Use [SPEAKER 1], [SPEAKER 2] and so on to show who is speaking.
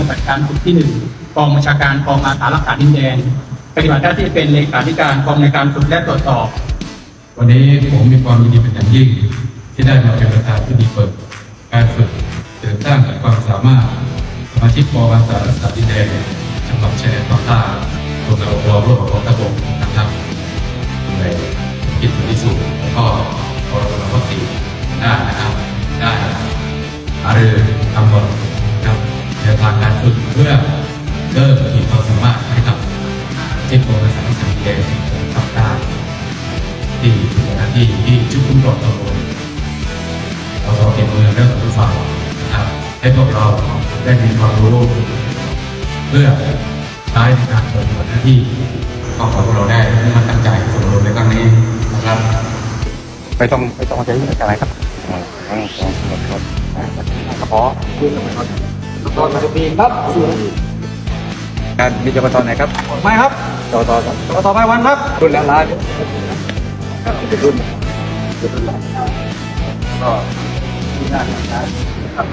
[SPEAKER 1] ปฏิบัติการฝึกที่หนึ่งกองบัญชาการกองอาสารักษาดินแดน ปฏิบัติหน้าที่เป็นเลขาธิการกองในการฝึกและตรวจสอบ
[SPEAKER 2] วันนี้ผมมีความยินดีเป็นอย่างยิ่ง ที่ได้มาเป็นประธานพิธีเปิด การฝึกเสริมสร้างความสามารถสมาชิกกองอาสารักษาดินแดนจังหวัดชายแดนภาคใต้กรมการปกครองร่วมกับกองทัพบกนะครับในกิจที่สุดแล้วก็กรมวัคซีนได้นะครับได้หารือทำหมดนะครับแนารักษาดินแดนภาคใต้ที่หน้าที่ที่ชุดคุ้มครองตำรวจเราสองเก็บเมืองและทุกฝ่ายนะครับให้พวกเราได้มีความรู้ เพื่อใช้ในการปฏิบัติหน้าที่ก็ขอพวกเราได้มุ่งมั่นตั้งใจสมรวมในครั้งนี้นะครับ
[SPEAKER 3] ไม่ต้องไม่ต้องใช้อะไรครับกระเพาะตอนมาปีครับการมีจ กตอนไหนครับ
[SPEAKER 4] ไม่ครับ
[SPEAKER 3] จกตอน
[SPEAKER 4] ต่อต่อไปวันครับ
[SPEAKER 3] รุ่นแล้วล้านรุ่นก็ที่น่าสนใจครับ